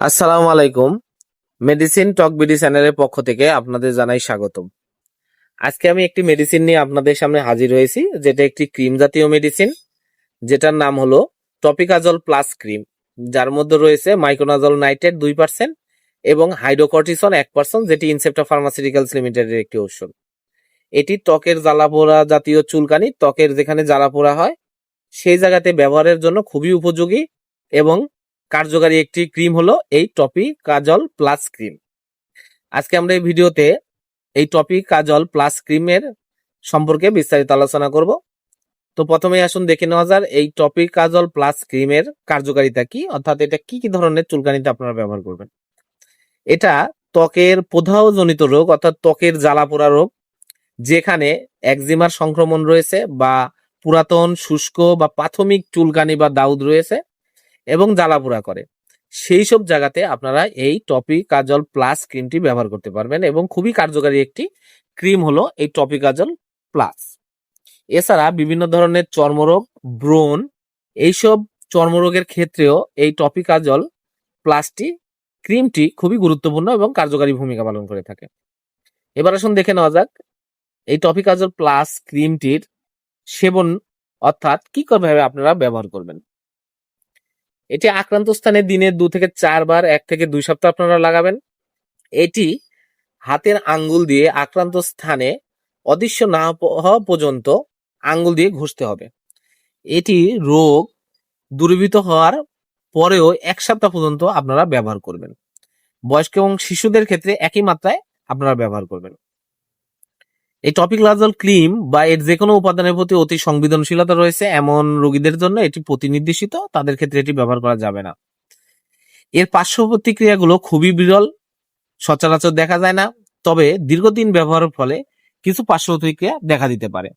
আসসালামু আলাইকুম। মেডিসিন টক বিডি চ্যানেলের পক্ষ থেকে আপনাদের জানাই স্বাগতম। আজকে আমি একটি মেডিসিন নিয়ে আপনাদের সামনে হাজির হয়েছি, যেটা একটি ক্রিম জাতীয় মেডিসিন যেটার নাম হলো টপিকাজল প্লাস ক্রিম যার মধ্যে রয়েছে মাইক্রোনাজল নাইট্রেট দুই পার্সেন্ট এবং হাইড্রোকর্টিসন এক পার্সেন্ট যেটি ইনসেপ্টা ফার্মাসিউটিক্যালস লিমিটেডের একটি ঔষধ। এটি ত্বকের জ্বালাপোড়া জাতীয় চুলকানি, ত্বকের যেখানে জ্বালাপোড়া হয়, সেই জায়গাতে ব্যবহারের জন্য খুবই উপযোগী এবং কার্যকারী একটি ক্রিম হলো এই টপি কাজল প্লাস ক্রিম। আজকে আমরা এই ভিডিওতে এই টপি কাজল প্লাস ক্রিমের সম্পর্কে বিস্তারিত আলোচনা করব। তো প্রথমে আসুন দেখে নেওয়া যাক এই টপি কাজল প্লাস ক্রিমের কার্যকারিতা কি, অর্থাৎ এটা কি কি ধরনের চুলকানিতে আপনারা ব্যবহার করবেন। এটা ত্বকের প্রদাহজনিত রোগ, অর্থাৎ ত্বকের জ্বালাপোড়া রোগ, যেখানে একজিমার সংক্রমণ রয়েছে বা পুরাতন, শুষ্ক বা প্রাথমিক চুলকানি বা দাউদ রয়েছে। এবং জ্বালাপোড়া করে। সেই সব জায়গাতে আপনারা এই টপি কাজল প্লাস ক্রিমটি ব্যবহার করতে পারবেন এবং খুবই কার্যকারী একটি ক্রিম হলো এই টপি কাজল প্লাস। এছাড়া বিভিন্ন ধরনের চর্মরোগ, ব্রণ, এইসব চর্মরোগের ক্ষেত্রেও এই টপি কাজল প্লাসটি ক্রিমটি খুবই গুরুত্বপূর্ণ এবং কার্যকারী ভূমিকা পালন করে থাকে। এবার আসুন দেখে নেওয়া যাক এই টপি কাজল প্লাস ক্রিমটির সেবন অর্থাৎ কি ভাবে আপনারা ব্যবহার করবেন। এটি আক্রান্ত স্থানে দিনে দু থেকে চারবার, এক থেকে দুই সপ্তাহ আপনারা লাগাবেন। এটি হাতের আঙ্গুল দিয়ে আক্রান্ত স্থানে অদৃশ্য না হওয়া পর্যন্ত আঙ্গুল দিয়ে ঘষতে হবে। এটি রোগ দূরীভূত হওয়ার পরেও এক সপ্তাহ পর্যন্ত আপনারা ব্যবহার করবেন। বয়স্ক এবং শিশুদের ক্ষেত্রে একই মাত্রায় আপনারা ব্যবহার করবেন। এই টপিক লাজল ক্রিম বা এর যে কোনো উপাদানের প্রতি অতি সংবেদনশীলতা রয়েছে এমন রোগীদের জন্য এটি প্রতিনির্দেশিত, তাদের ক্ষেত্রে এটি ব্যবহার করা যাবে না। এর পার্শ্ব প্রতিক্রিয়াগুলো খুবই বিরল, সচরাচর দেখা যায় না, তবে দীর্ঘদিন ব্যবহারের ফলে কিছু পার্শ্ব প্রতিক্রিয়া দেখা দিতে পারে।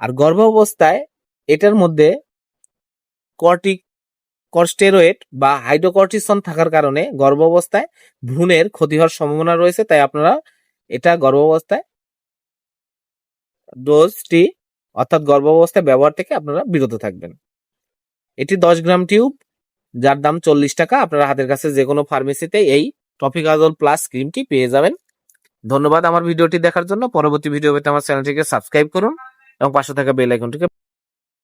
আর গর্ভাবস্থায় এটার মধ্যে কর্টিক কর্স্টেরয়েড বা হাইড্রোকর্টিসন থাকার কারণে গর্ভাবস্থায় ভ্রূণের ক্ষতি হওয়ার সম্ভাবনা রয়েছে, তাই আপনারা এটা গর্ভাবস্থায় ডোজটি অর্থাৎ গর্ভাবস্থায় ব্যবহার থেকে আপনারা বিরত থাকবেন। এটি দশ গ্রাম টিউব, যার দাম চল্লিশ টাকা। আপনারা হাতের কাছে যে কোনো ফার্মেসিতে এই টপিকাজল প্লাস ক্রিমটি পেয়ে যাবেন। ধন্যবাদ আমার ভিডিওটি দেখার জন্য। পরবর্তী ভিডিও পেতে আমার চ্যানেলটিকে সাবস্ক্রাইব করুন এবং পাশে থাকা বেল আইকনটিকে